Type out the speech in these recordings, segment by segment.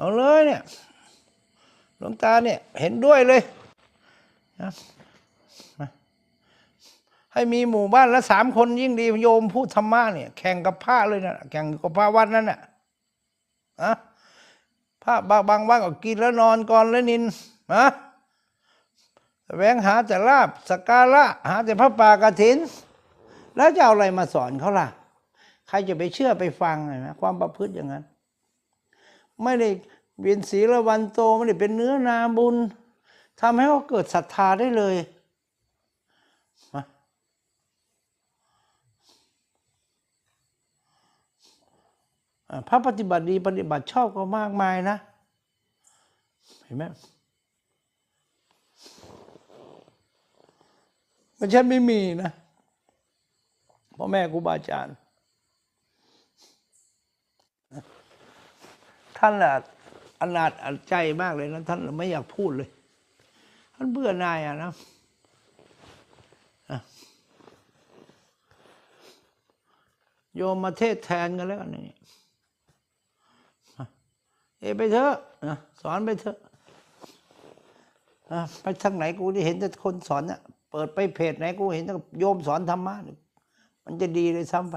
เอาเลยเนี่ยหลวงตาเนี่ยเห็นด้วยเลยนะให้มีหมู่บ้านละสามคนยิ่งดีโยมพูดธรรมะเนี่ยแข่งกับพระเลยนะแข่งกับพระวัดนั่นน่ะอะพระบางบางวันก็กินแล้วนอนก่อนแล้วนินนะแสวงหาแต่ลาบสกการะหาแต่พระป่ากฐิน แล้วจะเอาอะไรมาสอนเขาล่ะ ใครจะไปเชื่อไปฟังเห็นไหมความประพฤติอย่างนั้น ไม่ได้เวียนศีลวันโตไม่ได้เป็นเนื้อนาบุญทำให้เขาเกิดศรัทธาได้เลยพระปฏิบัติดีปฏิบัติชอบก็มากมายนะ เห็นไหมไม่ใช่ไม่มีนะพ่อแม่ครูบาอาจารย์ ท่านน่ะอนาจอัดใจมากเลยนะท่านไม่อยากพูดเลย ท่านเบื่อนายอะนะโยมมาเทศแทนกันแล้วกันนี่เอไปเถอะสอนไปเถอะไปทางไหนกูได้เห็นแต่คนสอนเนี่ยเปิดไปเพจไหนกูเห็นแต่โยมสอนธรรมะมันจะดีเลยซ้ำไป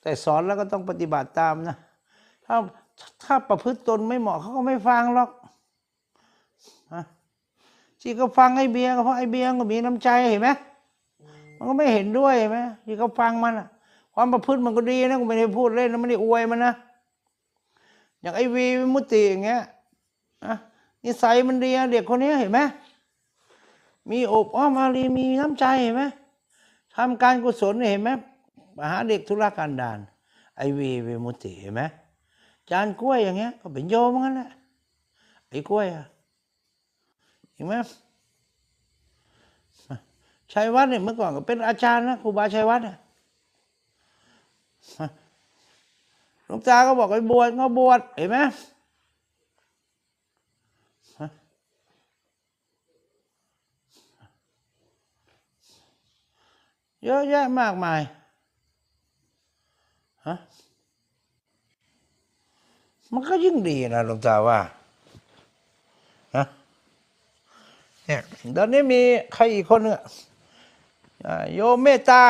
แต่สอนแล้วก็ต้องปฏิบัติตามนะ ถ้า ถ้าประพฤติตนไม่เหมาะเขาก็ไม่ฟังหรอกฮะที่ก็ฟังไอ้เบียร์ก็เพราะไอ้เบียร์ก็มีน้ำใจเห็นไหมมันก็ไม่เห็นด้วยเห็นไหมที่เขาฟังมันอะความประพฤติมันก็ดีนะกูไม่ได้พูดเล่นนะไม่ได้อวยมันนะอย่างไอ้วีมุติอย่างเงี้ยอะนิสัยมันดีเด็กคนนี้เห็นไหมมีอบอ้อมอารีมีน้ำใจเห็นไหมทำการกุศลเห็นไหมมหาเด็กธุรกันดารไอวีวิมุติเห็นไหม จานกล้วยอย่างเงี้ย ก็เป็นโยมเหมือนกันแหละไอ้กล้วยอะเห็นไหมชัยวัฒน์เนี่ยเมื่อก่อนก็เป็นอาจารย์นะครูบาชัยวัฒน์เนี่ยหลวงตาก็บอกให้บวชก็บวชเห็นไหมเยอะแยะมากมายฮะ มันก็ยิ่งดีนะหลวงตาว่าฮะเนี่ยตอนนี้มีใครอีกคนนึงอะโยมเมตตา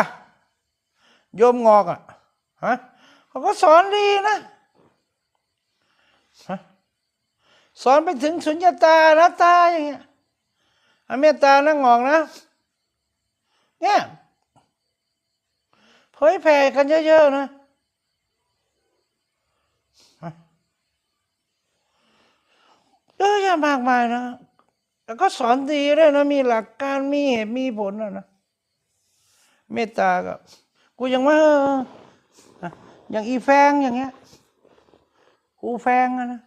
โยมงอกอะฮะเขาก็สอนดีนะฮะสอนไปถึงสุญญตานะตาอย่างเงี้ยเมตตานะงอกนะ เนี่ยเผยแผ่กันเยอะๆนะ เยอะแยะมากมายนะแล้วก็สอนดีด้วยนะ มีหลักการมีเหตุมีผลนะนะเมตตาก็กูยังว่าเออย่างอีแฟงอย่างเงี้ยครูแฟงนะ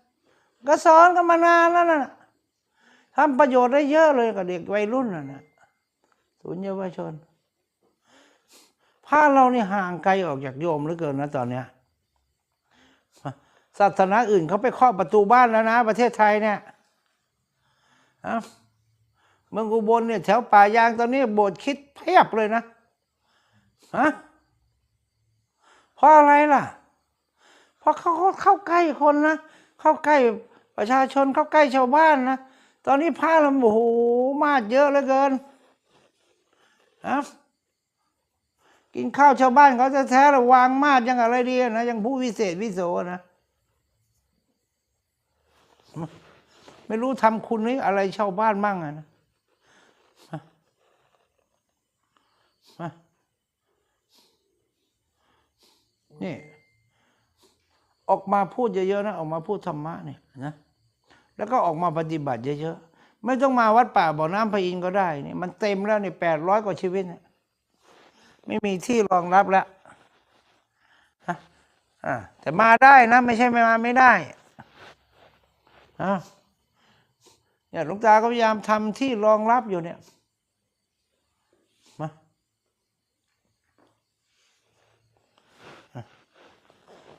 ก็สอนกันมานานแล้วนะทำประโยชน์ได้เยอะเลยกับเด็กวัยรุ่นนะนะศูนย์เยาวชนพาเรานี่ห่างไกลออกจากโยมเหลือเกินนะตอนเนี้ย ศาสนาอื่นเขาไปเคาะประตูบ้านแล้วนะ ประเทศไทยเนี่ยอะเมืองอุบลเนี่ยแถวป่ายางตอนนี้โบสถ์คิดเพียบเลยนะฮะเพราะอะไรล่ะ เพราะเขาเข้าใกล้คนนะ เข้าใกล้ประชาชนเข้าใกล้ชาวบ้านนะ ตอนนี้พระเราโอ้โหมาดเยอะเหลือเกินฮะกินข้าวชาวบ้านเขาจะแท้ระวางมาดยังอะไรดีนะยังผู้วิเศษวิโสนะ ไม่รู้ทำคุณนี้อะไรชาวบ้านมั่งอะนะนี่ ออกมาพูดเยอะๆนะ ออกมาพูดธรรมะเนี่ยนะแล้วก็ออกมาปฏิบัติเยอะๆไม่ต้องมาวัดป่าบ่อน้ำพระอินทร์ก็ได้นี่มันเต็มแล้วนี่แปดร้อยกว่าชีวิตเนี่ยไม่มีที่รองรับแล้วฮะแต่มาได้นะ ไม่ใช่ไม่มาไม่ได้อ่า เนี่ยหลวงตาก็พยายามทำที่รองรับอยู่เนี่ยมา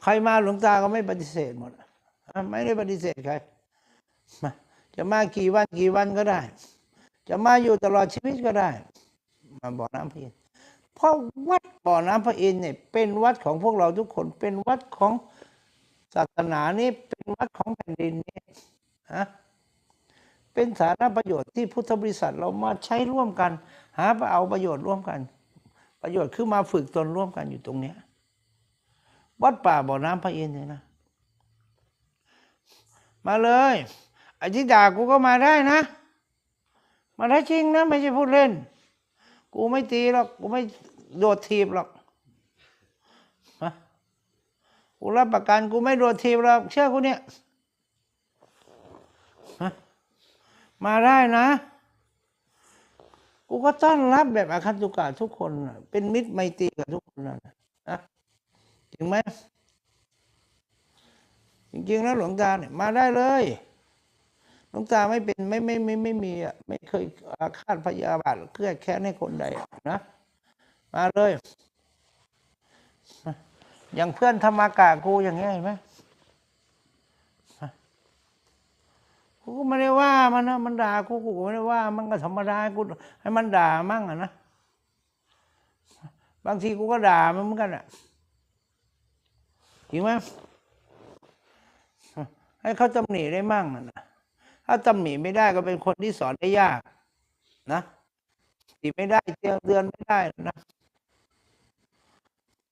ใครมาหลวงตาก็ไม่ปฏิเสธหมดไม่ได้ปฏิเสธใครมาจะมากี่วันกี่วันก็ได้ จะมาอยู่ตลอดชีวิตก็ได้ มาบ่อน้ำพระอินทร์เพราะวัดบ่อน้ำพระอินทร์เนี่ยเป็นวัดของพวกเราทุกคนเป็นวัดของศาสนานี้เป็นวัดของแผ่นดินนี้ฮะ เป็นสารณประโยชน์ที่พุทธบริษัทเรามาใช้ร่วมกัน หาเอาประโยชน์ร่วมกัน ประโยชน์คือมาฝึกตนร่วมกันอยู่ตรงเนี้ยวัดป่าบ่อน้ำพระอินทร์เนี่ยนะ มาเลยไอ้ที่ด่ากูก็มาได้นะ มาได้จริงนะ ไม่ใช่พูดเล่น กูไม่ตีหรอกกูไม่โดดทีบหรอกกูรับประกันกูไม่โดดทีบหรอกเชื่อกูเนี่ยฮะ มาได้นะ กูก็ต้อนรับแบบอาคันตุกะทุกคนนะเป็นมิตรไมตรีกับทุกคนนะนะจริงไหมจริงๆแล้วหลวงตาเนี่ยมาได้เลยหลวงตาไม่เป็นไม่ไม่ไม่ไม่มีอะไม่เคยอาฆาตพยาบาทเครียดแค้นให้คนใดนะ มาเลย อย่างเพื่อนธรรมากากูอย่างเงี้ยเห็นไหม กูก็ไม่ได้ว่ามันนะมันด่ากูกูก็ไม่ได้ว่า มันก็ธรรมดาให้กูให้มันด่ามั่งอะนะบางทีกูก็ด่ามันเหมือนกันอะจริงไหมให้เขาตำหนิได้มั่งอะนะถ้าตำหนิไม่ได้ก็เป็นคนที่สอนได้ยาก นะติไม่ได้เตือนเตือนไม่ได้นะ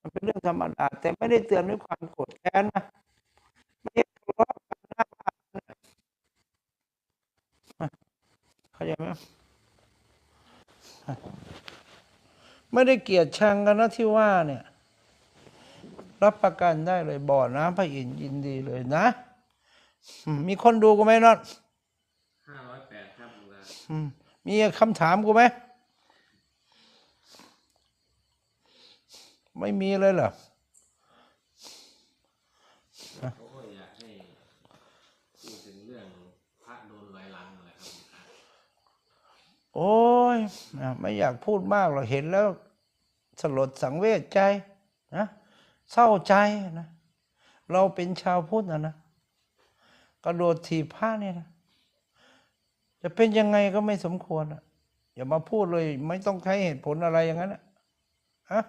มันเป็นเรื่องธรรมดาแต่ไม่ได้เตือนด้วยความโกรธแค้นนะ เข้าใจไหมไม่ได้เกลียดชังกันนะที่ว่าเนี่ย รับประกันได้เลยบ่อน้ำพระอินทร์ยินดีเลยนะอืมมีคนดูกูไหมน็อตห้าร้อยแปดครับหลวงตาอืมมีคำถามกูไหม ไม่มีเลยเหรอ เขาก็อยากให้พูดถึงเรื่องพระโดนลอยลังอะไรครับหลวงตา โอ้ยไม่อยากพูดมากหรอกเห็นแล้วสลดสังเวชใจนะเศร้าใจนะ เราเป็นชาวพุทธนะนะกระโดดถีบผ้าเนี่ยนะจะเป็นยังไงก็ไม่สมควรอะอย่ามาพูดเลย ไม่ต้องใช้เหตุผลอะไรอย่างนั้นอะฮะ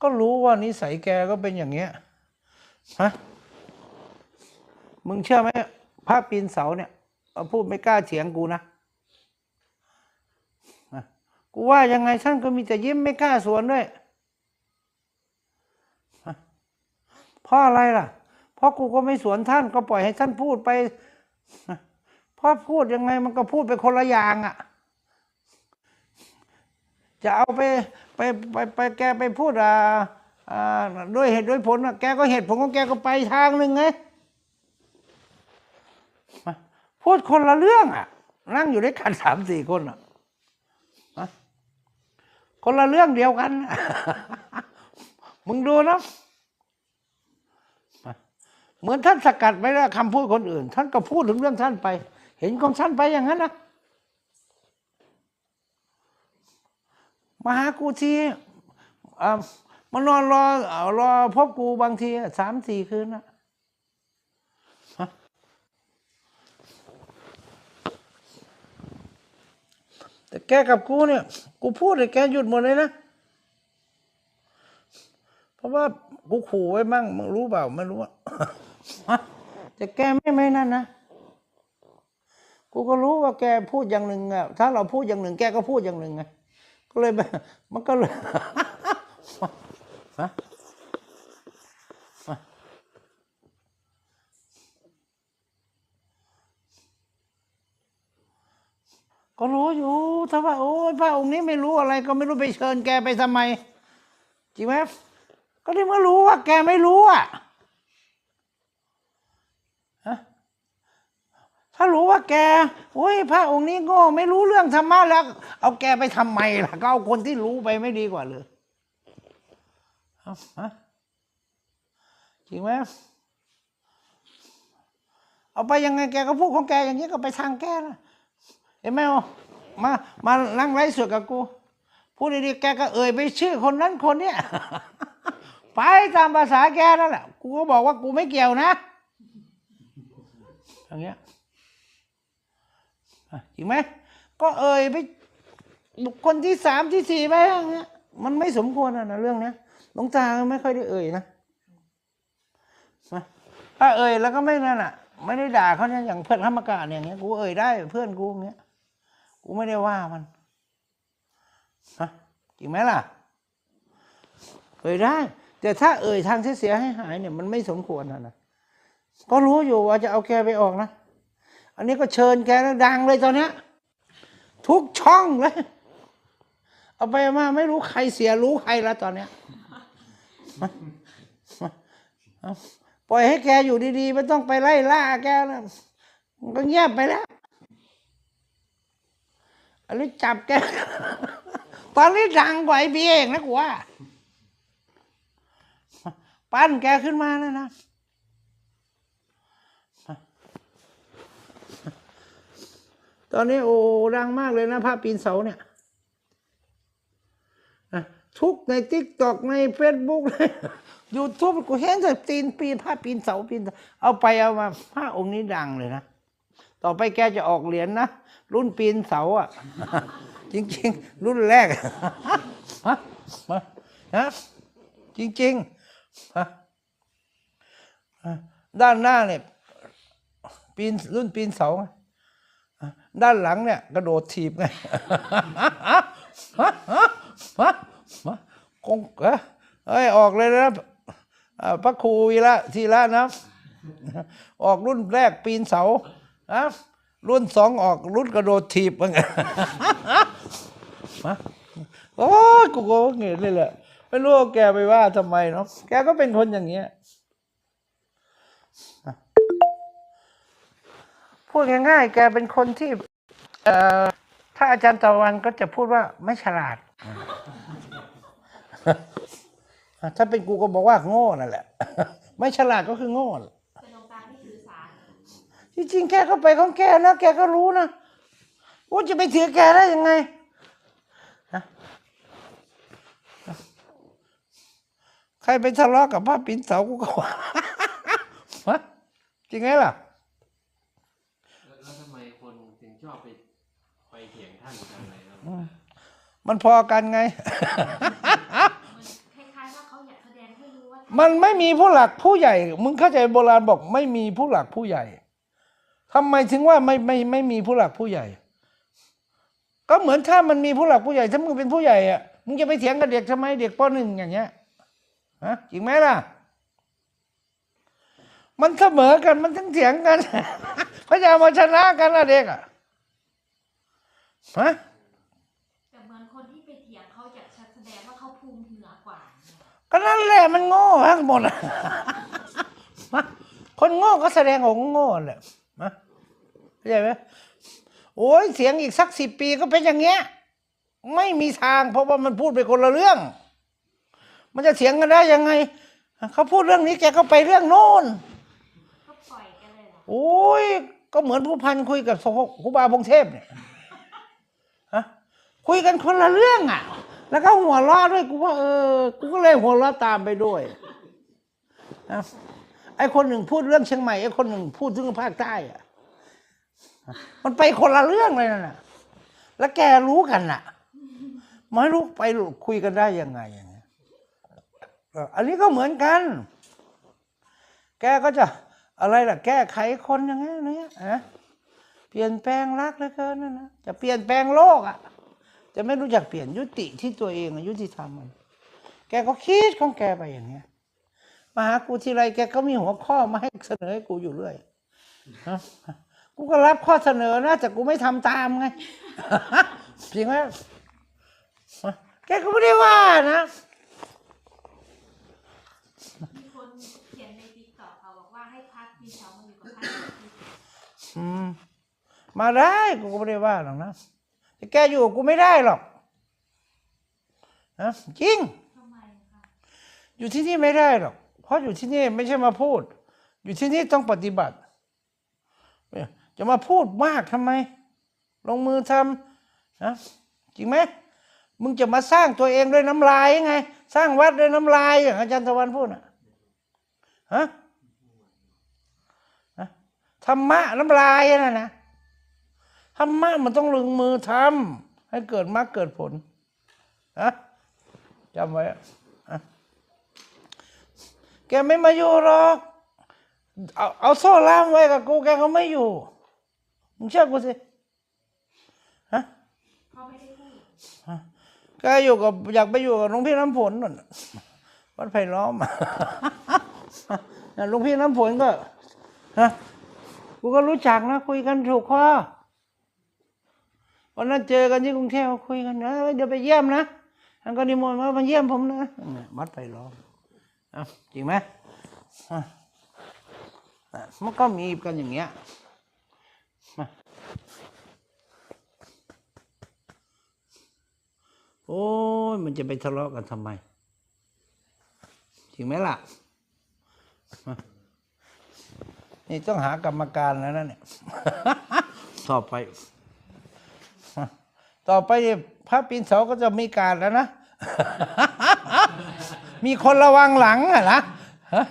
ก็รู้ว่านิสัยแกก็เป็นอย่างเงี้ยฮะมึงเชื่อไหม พระปีนเสาเนี่ยพูดไม่กล้าเถียงกูนะ กูว่ายังไงท่านก็มีแต่ยิ้มไม่กล้าสวนด้วย เพราะอะไรล่ะ เพราะกูก็ไม่สวนท่านก็ปล่อยให้ท่านพูดไป เพราะพูดยังไงมันก็พูดไปคนละอย่างอะ่ะ จะเอาไปไปไปไปแกไปพูดอ่าอ่าด้วยเหตุด้วยผลอะแกก็เหตุผลของแกก็ไปทางหนึ่งไง พูดคนละเรื่องอะ นั่งอยู่ด้วยกันสามสี่คนอะฮะคนละเรื่องเดียวกัน มึงดูนะเหมือนท่านสกัดไว้แล้วคำพูดคนอื่น ท่านก็พูดถึงเรื่องท่านไป เห็นของท่านไปอย่างนั้นนะมาหากูที่มานอนรอรอพบกูบางทีสามสี่คืนนะ แต่แกกับกูเนี่ย กูพูดเลยแกหยุดหมดเลยนะ เพราะว่ากูขู่ไว้มั่งมึงรู้เปล่าไม่รู้อะฮะแต่แกไม่ไม่นั่นนะ กูก็รู้ว่าแกพูดอย่างหนึ่งอะถ้าเราพูดอย่างหนึ่ง แกก็พูดอย่างหนึ่งไงก็เลยแบบมันก็เลย ฮะฮะ ก็รู้อยู่ถ้าว่าโอ้ยพระองค์นี้ไม่รู้อะไร ก็ไม่รู้ไปเชิญแกไปทำไมจริงไหมก็ที่เมื่อรู้ว่า แกไม่รู้อะฮะถ้ารู้ว่าแกโอ้ยพระองค์นี้โง่ไม่รู้เรื่องธรรมะแล้ว เอาแกไปทำไมล่ะก็เอาคนที่รู้ไปไม่ดีกว่าเลยเอ้าฮะจริงไหมเอาไปยังไงแกก็พูดของแกอย่างนี้ก็ไปทางแกนะ เห็นไหมโอมามานั่งไร้สวดกับกูพูดดีๆแกก็เอ่ยไปชื่อคนนั้นคนเนี้ยไปตามภาษาแกนั่นแหละกูก็บอกว่ากูไม่เกี่ยวนะอย่างเงี้ยจริงไหมก็เอ่ยไปบุคคลที่สามที่สี่ไปอย่างเงี้ยมันไม่สมควรนะเรื่องเนี้ยหลวงตาไม่ค่อยได้เอ่ยนะถ้าเอ่ยแล้วก็ไม่นั่นอะ ไม่ได้ด่าเขาเนี่ยอย่างเพื่อนธรรมกาเนี่ยอย่างเงี้ยกูเอ่ยได้เพื่อนกูอย่างเงี้ย กูไม่ได้ว่ามันฮะจริงไหมล่ะเอ่ยได้ แต่ถ้าเอ่ยทางเสียให้หายเนี่ยมันไม่สมควรนะนะก็รู้อยู่ว่าจะเอาแกไปออกนะ อันนี้ก็เชิญแกแล้วดังเลยตอนเนี้ยทุกช่องเลย เอาไปมาไม่รู้ใครเสียรู้ใครแล้วตอนเนี้ยปล่อยให้แกอยู่ดีๆ ไม่ต้องไปไล่ล่าแกนะมันก็เงียบไปแล้ว อันนี้จับแก ตอนนี้ดังกว่าไอ้เบียเองนะกูว่า ปั้นแกขึ้นมาแล้วนะ ตอนนี้โอ้ดังมากเลยนะภาพปีนเสาเนี่ย ทุกในทิกตอกในเฟซบุ๊กเลยยูทูบกูเห็นแต่ตีนปีนภาพปีนเสาปีน เอาไปเอามาพระองค์นี้ดังเลยนะ ต่อไปแกจะออกเหรียญนะ รุ่นปีนเสาอะ จริง ๆ รุ่นแรกฮะมาฮะจริงๆฮะฮะด้านหน้าเนี่ยปีนรุ่นปีนเสาไงด้านหลังเนี่ยกระโดดถีบไงคงเอ้ยเอ้ยออกเลยนะอ่าพระครูวีระทีละนะ ออกรุ่นแรกปีนเสา นะรุ่นสองออกรุ่นกระโดดถีบมั้งฮะโอ้ยกูก็เงี้ยเลยแหละไม่รู้ว่าแกไปว่าทำไมเนาะแกก็เป็นคนอย่างเงี้ยพูดง่ายๆแกเป็นคนที่เอ่อถ้าอาจารย์ตะวันก็จะพูดว่าไม่ฉลาด ถ้าเป็นกูก็บอกว่าโง่นั่นแหละ ไม่ฉลาดก็คือโง่ จริงๆแกก็ไปของแกนะแกก็รู้นะว่าจะไปถือแกได้ยังไงฮะใครไปทะเลาะกับพระปิ่นเสากูก็ว่าฮะจริงไงล่ะแล้วแล้วทำไมคนถึงชอบไปไปเถียงท่านกันเลยครับมันพอกันไง มันคล้ายๆว่าเขาอยากแสดงให้รู้ว่า มันไม่มีผู้หลักผู้ใหญ่ มึงเข้าใจโบราณบอกไม่มีผู้หลักผู้ใหญ่ ทำไมถึงว่าไม่ไม่ไม่มีผู้หลักผู้ใหญ่ ก็เหมือนถ้ามันมีผู้หลักผู้ใหญ่ถ้ามึงเป็นผู้ใหญ่อะมึงจะไปเถียงกับเด็กทำไมเด็กปหนึ่งอย่างเงี้ยฮะจริงไหมล่ะ มันเสมอกันมันถึงเถียงกันพยายามมาชนะกันนะเด็กอะฮะแต่เหมือนคนที่ไปเถียงเขาอยากจะแสดงว่าเขาภูมิเหนือกว่าเนี่ยก็นั่นแหละมันโง่ทั้งหมดอะมาคนโง่ก็แสดงออกว่าโง่แหละมาเข้า ใจไหมโอ้ยเสียงอีกสักสิบปีก็เป็นอย่างเงี้ย ไม่มีทางเพราะว่ามันพูดไปคนละเรื่อง มันจะเถียงกันได้ยังไงเขาพูดเรื่องนี้แกก็ไปเรื่องโน้นเขาปล่อยกันเลยเหรอโอ้ยก็เหมือนผู้พันคุยกับครูบาพงเทพเนี่ยฮะคุยกันคนละเรื่องอะ แล้วก็หัวเราะด้วยกูว่าเออกูก็เลยหัวเราะตามไปด้วยนะไอ้คนหนึ่งพูดเรื่องเชียงใหม่ไอ้คนหนึ่งพูดเรื่องภาคใต้อะ มันไปคนละเรื่องเลยนะ่ะแล้วแกรู้กันน่ะไม่รู้ไปคุยกันได้ยังไงอย่างเงี้ยอันนี้ก็เหมือนกัน แกก็จะอะไรล่ะ แก้ไขคนอย่างเงี้ยเนี่ยนะเปลี่ยนแปลงรักเหลือเกินนั่นนะจะเปลี่ยนแปลงโลกอะ จะไม่รู้จักเปลี่ยนยุติที่ตัวเองอยุติธรรมมันแกก็คิดของแกไปอย่างเงี้ยมาหากูทีไรแกก็มีหัวข้อมาให้เสนอให้กูอยู่เรื่อยฮะ กูก็รับข้อเสนอนะแต่กูไม่ทำตามไงจริงไหมแกก็ไม่ได้ว่านะมีคนเขียนในติ๊กต็อกเขาบอกว่าให้พักมีเสามาอยู่กับพักอืมมาได้กูก็ไม่ได้ว่าหรอกนะแต่แกอยู่กับกูไม่ได้หรอกนะจริงทำไมคะอยู่ที่นี่ไม่ได้หรอก เพราะอยู่ที่นี่ไม่ใช่มาพูด อยู่ที่นี่ต้องปฏิบัติเนี่ย จะมาพูดมากทำไม ลงมือทำนะจริงไหมมึงจะมาสร้างตัวเองด้วยน้ำลายยังไง สร้างวัดด้วยน้ำลายอย่างอาจารย์ตะวันพูดนะฮะธรรมะน้ำลายนะนะธรรมะมันต้องลงมือทำให้เกิดมรรคเกิดผลฮะจำไว้อะแกไม่มาอยู่หรอก เอาเอาโซ่ล่ามไว้กับกูแกก็ไม่อยู่ มึงเชื่อกูสิฮะเขาไม่ได้พูดแกอยู่กับอยากไปอยู่กับหลวงพี่น้ำฝนนั่นวัดไผ่ล้อม หลวงพี่น้ำฝนก็ฮะกูก็รู้จักนะ คุยกันถูกคอวันนั้นเจอกันที่กรุงเทพคุยกันเออเดี๋ยวไปเยี่ยมนะท่านก็นิมนต์มามาเยี่ยมผมนะเนี่ยวัดไผ่ล้อมจริงไหมอะอะมันก็มีกันอย่างเงี้ยมา โอ้ยมันจะไปทะเลาะกันทำไมจริงไหมล่ะ นี่ต้องหากรรมการแล้วนะเนี่ยต่อไป ต่อไปพระปีนเสาก็จะมีการแล้วนะ มีคนระวังหลังอะนะฮะ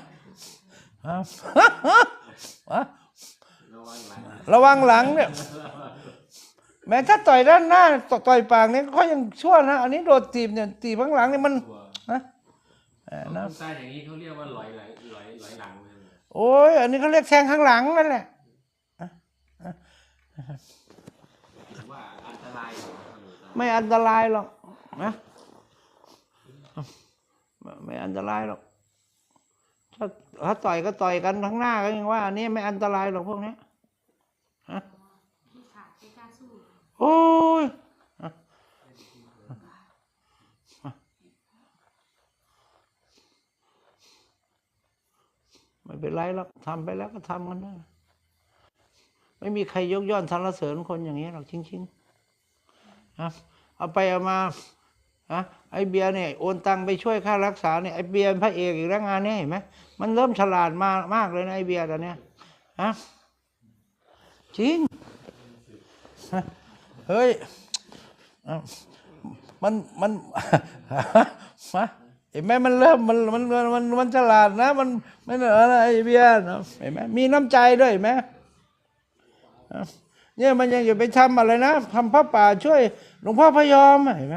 ระวังหลังเนี่ย แม้ถ้าต่อยด้านหน้าตต่อยปากเนี่ยก็ยังชั่วนะ อันนี้โดดตีบเนี่ยตีบข้างหลังเนี่ยมันตัวนะเออคนะนใต้อย่างนี้เขาเรียกว่าลอยไหลลอยลอยหลังเลยโอ้ยอันนี้เขาเรียกแทงข้างหลังนั่นแหละถือว่าอันตรายอยู่นะครับหลวงตาไม่อันตรายหรอกนะไม่ไม่อันตรายหรอกถ้าถ้าต่อยก็ต่อยกันทั้งหน้าก็ยังว่าอันนี้ไม่อันตรายหรอกพวกนี้ ที่ขาดไม่กล้าสู้ โอ้ยไม่เป็นไรหรอกทำไปแล้วก็ทำกันได้ไม่มีใครยกย่องสรรเสริญคนอย่างนี้หรอกจริงๆนะเอาไปเอามาอะไอเบียร์เนี่ยโอนตังไปช่วยค่ารักษาเนี่ยไอเบียร์พระเอกอีกแล้วงานเนี้เห็นไหมมันเริ่มฉลาดมากมากเลยนะไอเบียร์ตอนเนี้ยฮะจริง เฮ้ยมันมันมาเห็นไหมมันเริ่มมันมันมันมันฉลาดนะ มันไม่เหนือะไรเบียร์นะเห็นไหมมีน้ำใจด้วยไหมเนี่ยมันยังอยู่ไปทำอะไรนะทำพระป่าช่วย หลวงพ่อพยอมอะเห็นไหม